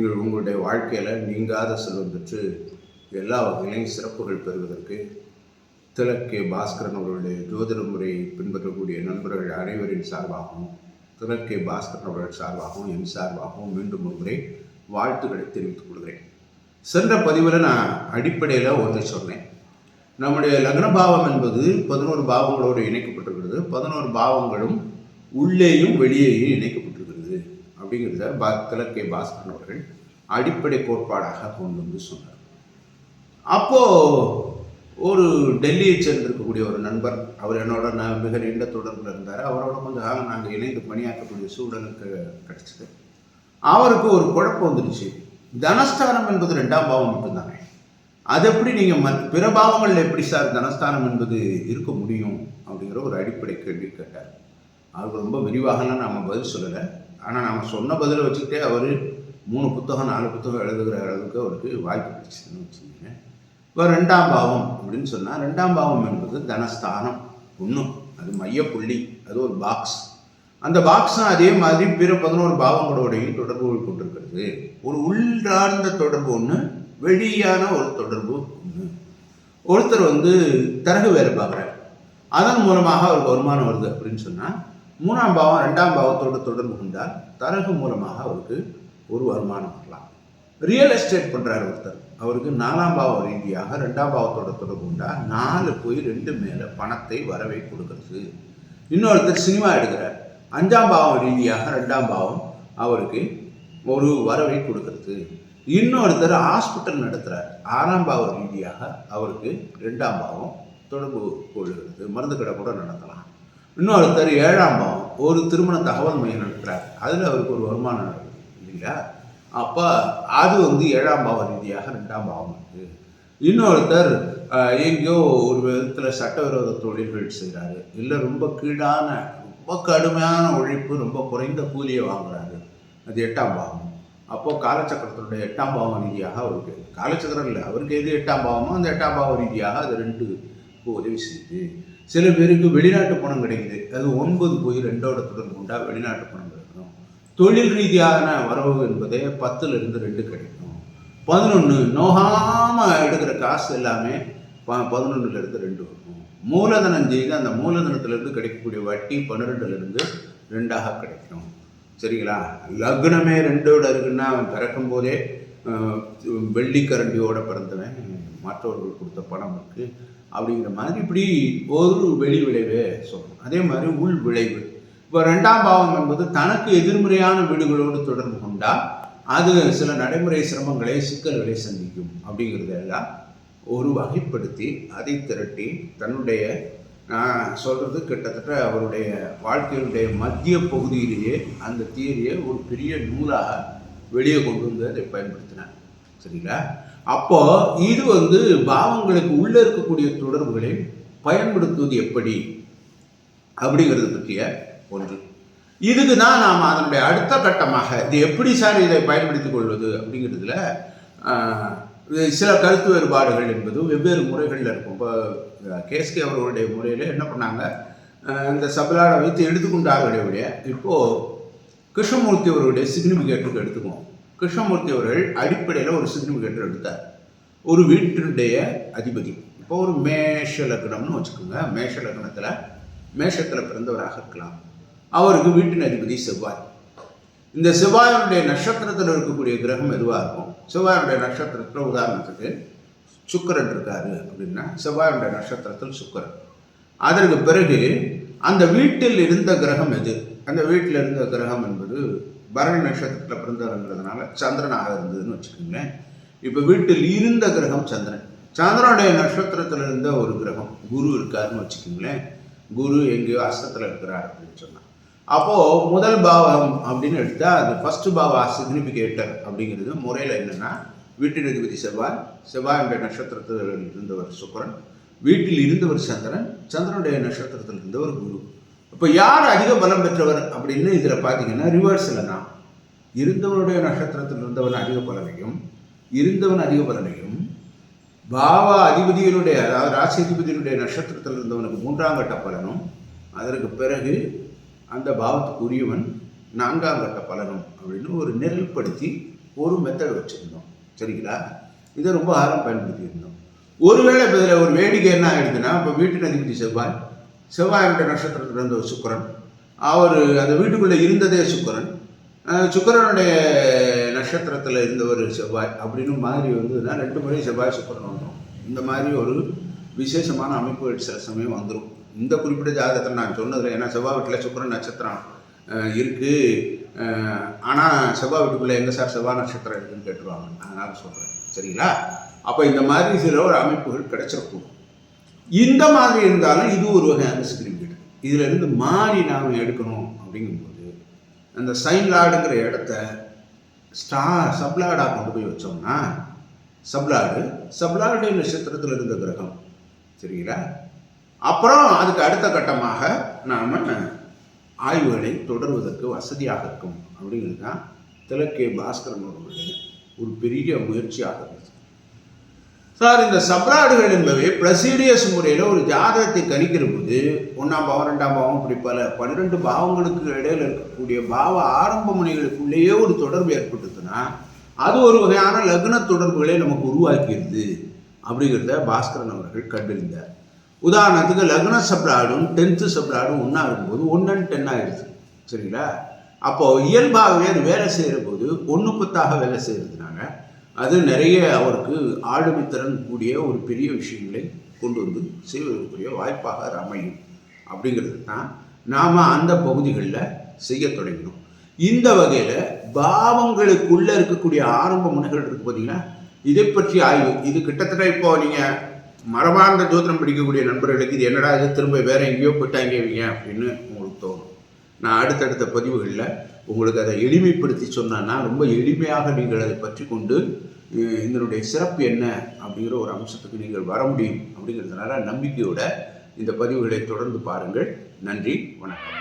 நீங்கள் உங்களுடைய வாழ்க்கையில் நீங்காத செல்வம் பெற்று எல்லா வகையிலையும் சிறப்புகள் பெறுவதற்கு திலக்கே பாஸ்கரன் அவர்களுடைய ஜோதிட முறையை பின்பற்றக்கூடிய நண்பர்கள் அனைவரின் சார்பாகவும் திலக்கே பாஸ்கரன் அவர்கள் சார்பாகவும் என் சார்பாகவும் மீண்டும் ஒரு முறை வாழ்த்துக்களை தெரிவித்துக் கொள்கிறேன். சென்ற பதிவில் நான் அடிப்படையில் ஒன்றை சொன்னேன். நம்முடைய லக்ன பாவம் என்பது பதினோரு பாவங்களோடு இணைக்கப்பட்டிருக்கிறது. பதினோரு பாவங்களும் உள்ளேயும் வெளியேயும் இணைக்கப்பட்டு அப்படிங்கிறத பா திலக்கே பாஸ்கரன் அவர்கள் அடிப்படை கோட்பாடாக கொண்டு வந்து சொன்னார். அப்போது ஒரு டெல்லியை சேர்ந்திருக்கக்கூடிய ஒரு நண்பர் அவர் என்னோட நான் மிக நீண்ட தொடர்பில் இருந்தார். அவரோட கொஞ்சம் காலம் நாங்கள் இணைந்து பணியாற்றக்கூடிய சூழலுக்கு கிடச்சிது. அவருக்கு ஒரு குழப்பம் வந்துடுச்சு தனஸ்தானம் என்பது ரெண்டாம் பாவம் மட்டும்தானே? அது எப்படி நீங்கள் மத் பிற பாவங்களில் எப்படி சார் தனஸ்தானம் என்பது இருக்க முடியும்? அப்படிங்கிற ஒரு அடிப்படை கேள்வி கேட்டார். அவருக்கு ரொம்ப விரிவாகலாம் நாம் பதில் சொல்லலை. ஆனால் நாம் சொன்ன பதிலை வச்சுக்கிட்டே அவர் மூணு புத்தகம் நாலு புத்தகம் எழுதுகிற அளவுக்கு அவருக்கு வாய்ப்பு கிடைச்சிதுன்னு வச்சுக்கோங்க இப்போ ரெண்டாம் பாவம் அப்படின்னு சொன்னால் ரெண்டாம் பாவம் என்பது தனஸ்தானம் ஒன்றும் அது மையப்புள்ளி அது ஒரு பாக்ஸ் அந்த பாக்ஸும் அதே மாதிரி பிற பதினோரு பாவங்களோடையும் தொடர்பு கொண்டிருக்கிறது. ஒரு உள்ளார்ந்த தொடர்பு ஒன்று வெளியான ஒரு தொடர்பு ஒன்று ஒருத்தர் வந்து தரகு வேலை பார்க்குறார். அதன் மூலமாக அவருக்கு வருமானம் வருது அப்படின்னு சொன்னால் மூணாம் பாவம் ரெண்டாம் பாவத்தோடு தொடர்பு கொண்டால் தரகு மூலமாக அவருக்கு ஒரு வருமானம் வரலாம். ரியல் எஸ்டேட் பண்ணுறார் ஒருத்தர். அவருக்கு நாலாம் பாவ ரீதியாக ரெண்டாம் பாவத்தோட தொடர்பு கொண்டால் நாலு போய் ரெண்டு மேலே பணத்தை வரவை கொடுக்கறது. இன்னொருத்தர் சினிமா எடுக்கிறார். அஞ்சாம் பாவம் ரீதியாக ரெண்டாம் பாவம் அவருக்கு ஒரு வரவை கொடுக்கறது. இன்னொருத்தர் ஹாஸ்பிட்டல் நடத்துகிறார் ஆறாம் பாவ ரீதியாக அவருக்கு ரெண்டாம் பாவம் தொடர்பு கொள்கிறது. மருந்து கடை கூட நடத்தலாம். இன்னொருத்தர் ஏழாம் பாவம். ஒரு திருமண தகவல் மையம் நடத்துகிறார் அதில் அவருக்கு ஒரு வருமானம் நடக்குது. இல்லைங்களா? அப்போ அது வந்து ஏழாம் பாவ ரீதியாக ரெண்டாம் பாவம் இருக்குது இன்னொருத்தர் எங்கேயோ ஒரு விதத்தில் சட்டவிரோத தொழில்கள் செய்கிறாரு இல்லை ரொம்ப கீழான ரொம்ப கடுமையான உழைப்பு ரொம்ப குறைந்த கூலியை வாங்குறாரு. அது எட்டாம் பாவம். அப்போது காலச்சக்கரத்தினுடைய எட்டாம் பாவம் ரீதியாக அவருக்கு காலச்சக்கரம் இல்லை அவருக்கு எது எட்டாம் பாவமோ அந்த எட்டாம் பாவ ரீதியாக அது ரெண்டு உதவி செய்யுது சில பேருக்கு வெளிநாட்டு பணம் கிடைக்குது. அது ஒன்பது போய் ரெண்டோட தொடர்பு கொண்டா வெளிநாட்டு பணம் கிடைக்கணும் தொழில் ரீதியான வரவு என்பதே பத்துல இருந்து ரெண்டு கிடைக்கும். பதினொன்று நோகாமல் எடுக்கிற காசு எல்லாமே ப பதினொன்றுல இருந்து ரெண்டு வரும். மூலதனம் செய்து அந்த மூலதனத்திலிருந்து கிடைக்கக்கூடிய வட்டி பன்னிரெண்டுலேருந்து ரெண்டாக கிடைக்கும். சரிங்களா? லக்னமே ரெண்டோட இருக்குன்னா அவன் பிறக்கும் போதே வெள்ளிக்கரண்டியோட பிறந்தவன் மற்றவர்கள் கொடுத்த பணம் இருக்குது அப்படிங்கிற மாதிரி இப்படி ஒரு வெளி விளைவே சொல்லணும். அதே மாதிரி உள் விளைவு. இப்போ ரெண்டாம் பாவம் என்பது தனக்கு எதிர்மறையான வீடுகளோடு தொடர்பு கொண்டா அது சில நடைமுறை சிரமங்களை சிக்கல்களை சந்திக்கும் அப்படிங்கிறதெல்லாம் ஒரு வகைப்படுத்தி அதை திரட்டி தன்னுடைய நான் சொல்கிறது கிட்டத்தட்ட அவருடைய வாழ்க்கையினுடைய மத்திய பகுதியிலேயே அந்த தியரியை ஒரு பெரிய நூலாக வெளியே கொண்டு வந்து அதை பயன்படுத்தினார். சரிங்களா? அப்போ இது வந்து பாவங்களுக்கு உள்ளே இருக்கக்கூடிய தொடர்புகளை பயன்படுத்துவது எப்படி? அப்படிங்கிறது பற்றிய ஒன்று. இதுக்கு தான் நாம் அதனுடைய அடுத்த கட்டமாக இது எப்படி சார் இதை பயன்படுத்திக் கொள்வது அப்படிங்கிறதுல இது சில கருத்து வேறுபாடுகள் என்பது வெவ்வேறு முறைகளில் இருக்கும். இப்போ கேஎஸ்கே அவர்களுடைய முறையில் என்ன பண்ணாங்க? இந்த சபலாடை வைத்து எடுத்துக்கொண்டார்களே ஒழிய இப்போது கிருஷ்ணமூர்த்தி அவர்களுடைய சிக்னிஃபிகேட்டருக்கு எடுத்துக்குவோம். கிருஷ்ணமூர்த்தி அவர்கள் அடிப்படையில் ஒரு சிக்னிஃபிகேட்டர் எடுத்தார். ஒரு வீட்டினுடைய அதிபதி. இப்போ ஒரு மேஷ லக்னம்னு வச்சுக்கோங்க. மேஷ லக்னத்தில் மேஷத்தில் பிறந்தவராக இருக்கலாம். அவருக்கு வீட்டின் அதிபதி செவ்வாய். இந்த செவ்வாயனுடைய நட்சத்திரத்தில் இருக்கக்கூடிய கிரகம் எதுவாக இருக்கும்? செவ்வாயனுடைய நட்சத்திரத்தில் உதாரணத்துக்கு சுக்கரன் இருக்காரு அப்படின்னா செவ்வாயனுடைய நட்சத்திரத்தில் சுக்கரன். அதற்கு பிறகு அந்த வீட்டில் இருந்த கிரகம் எது? அந்த வீட்டில் இருந்த கிரகம் என்பது பரணி நட்சத்திரத்தில் பிறந்தவருங்கிறதுனால சந்திரனாக இருந்ததுன்னு வச்சுக்கோங்களேன். இப்போ வீட்டில் இருந்த கிரகம் சந்திரன். சந்திரனுடைய நட்சத்திரத்தில் இருந்த ஒரு கிரகம் குரு இருக்காருன்னு வச்சுக்கோங்களேன். குரு எங்கேயோ அஸ்தத்தில் இருக்கிறார் அப்படின்னு சொன்னான் அப்போது முதல் பாவம் அப்படின்னு எடுத்தால் அது ஃபஸ்ட்டு பாவா சிக்னிஃபிகேட்டர் அப்படிங்கிறது முறையில் என்னென்னா வீட்டின் அதிபதி செவ்வாய். செவ்வாயுடைய நட்சத்திரத்தில் இருந்தவர் சுக்கரன். வீட்டில் இருந்தவர் சந்திரன் சந்திரனுடைய நட்சத்திரத்தில் இருந்தவர் குரு. இப்போ யார் அதிக பலம் பெற்றவர் அப்படின்னு இதில் பார்த்தீங்கன்னா ரிவர்ஸில் தான். இருந்தவனுடைய நட்சத்திரத்தில் இருந்தவன் அதிக பலனையும் இருந்தவன் அதிக பலனையும் பாவ அதிபதியினுடைய அதாவது ராசிபதியினுடைய நட்சத்திரத்தில் இருந்தவனுக்கு மூன்றாம் கட்ட பலனும் அதற்கு பிறகு அந்த பாவத்துக்கு உரியவன் நான்காம் கட்ட பலனும் அப்படின்னு ஒரு நிரல்படுத்தி ஒரு மெத்தட் வச்சுருந்தோம். சரிங்களா? இதை ரொம்ப ஆரம் பயன்படுத்தியிருந்தோம். ஒருவேளை இப்போ இதில் ஒரு வேடிக்கை என்ன ஆயிடுதுன்னா இப்போ வீட்டின் அதிபதி செவ்வாய். செவ்வாயோட நட்சத்திரத்தில் இருந்த ஒரு சுக்கரன். அவர் அந்த வீட்டுக்குள்ளே இருந்ததே சுக்கரன். சுக்கரனுடைய நட்சத்திரத்தில் இருந்த ஒரு செவ்வாய் அப்படின்னு மாதிரி வந்ததுன்னா ரெண்டு முறை செவ்வாய் சுக்கரன் வந்துடும் இந்த மாதிரி ஒரு விசேஷமான அமைப்புகள் சில சமயம் வந்துடும் இந்த குறிப்பிட்ட ஜாதகத்தை நான் சொன்னதில்லை ஏன்னா செவ்வாய் வீட்டில் சுக்கரன் நட்சத்திரம் இருக்குது ஆனால் செவ்வாய் வீட்டுக்குள்ளே எங்கே சார் செவ்வாய் நட்சத்திரம் இருக்குன்னு கேட்டுருவாங்க. அதனால் சொல்கிறேன் சரிங்களா? அப்போ இந்த மாதிரி சில ஒரு அமைப்புகள் கிடைச்சிருக்கும். இந்த மாதிரி இருந்தாலும் இது ஒரு வகையான ஸ்கிரிப்ட் இதுல இருந்து மாறி நாம் எடுக்கணும் அப்படிங்கும்போது அந்த சைன் லாடுங்கிற இடத்த ஸ்டா சப்லாடாக கொண்டு போய் வச்சோம்னா சப்லாடு சப்லாடு நட்சத்திரத்தில் இருந்த கிரகம். சரிங்களா? அப்புறம் அதுக்கு அடுத்த கட்டமாக நாம் ஆய்வுகளை தொடர்வதற்கு வசதியாக இருக்கும். அப்படிங்கிறது தான் திலக்கே பாஸ்கரன் அவர்களுடைய ஒரு பெரிய முயற்சியாக இருக்கும் சார் இந்த சப்ராடுகள் என்பவை ப்ளசீடியஸ் முறையில் ஒரு ஜாதகத்தை கணிக்கிற போது ஒன்றாம் பாவம் ரெண்டாம் பாவம் இப்படி பல பன்னிரெண்டு பாவங்களுக்கு இடையில் இருக்கக்கூடிய பாவ ஆரம்ப முனைகளுக்குள்ளேயே ஒரு தொடர்பு ஏற்பட்டுச்சுன்னா அது ஒரு வகையான லக்ன தொடர்புகளை நமக்கு உருவாக்கிடுது அப்படிங்கிறத பாஸ்கரன் அவர்கள் கண்டறிந்தார். உதாரணத்துக்கு லக்ன சப்ராடும் டென்த்து சப்ராடும் ஒன்றா இருக்கும்போது ஒன்று டென் ஆயிடுச்சு. சரிங்களா? அப்போது இயல்பாகவே அது வேலை செய்கிற போது ஒன்று பத்தாக வேலை செய்கிறது அது நிறைய அவருக்கு ஆளுமைத்திறன் கூடிய ஒரு பெரிய விஷயங்களை கொண்டு வந்து செய்வதற்குரிய வாய்ப்பாக அமையும். அப்படிங்கிறது தான் நாம் அந்த பகுதிகளில் செய்ய தொடங்கினோம். இந்த வகையில் பாவங்களுக்குள்ளே இருக்கக்கூடிய ஆரம்ப முனைகள் இருக்கு பார்த்தீங்கன்னா இதை பற்றி ஆய்வு. இது கிட்டத்தட்ட இப்போ நீங்கள் மரபார்ந்த ஜோதிடம் படிக்கக்கூடிய நண்பர்களுக்கு இது என்னடா இது? திரும்ப வேற எங்கேயோ போயிட்டாங்க அப்படின்னு உங்களுக்கு தோணும். நான் அடுத்தடுத்த பதிவுகளில் உங்களுக்கு அதை எளிமைப்படுத்தி சொன்னேன்னா ரொம்ப எளிமையாக நீங்கள் அதை பற்றி கொண்டு இதனுடைய சிறப்பு என்ன அப்படிங்கிற ஒரு அம்சத்துக்கு நீங்கள் வர முடியும் அப்படிங்கிறதுனால நம்பிக்கையோட இந்த பதிவுகளை தொடர்ந்து பாருங்கள். நன்றி வணக்கம்.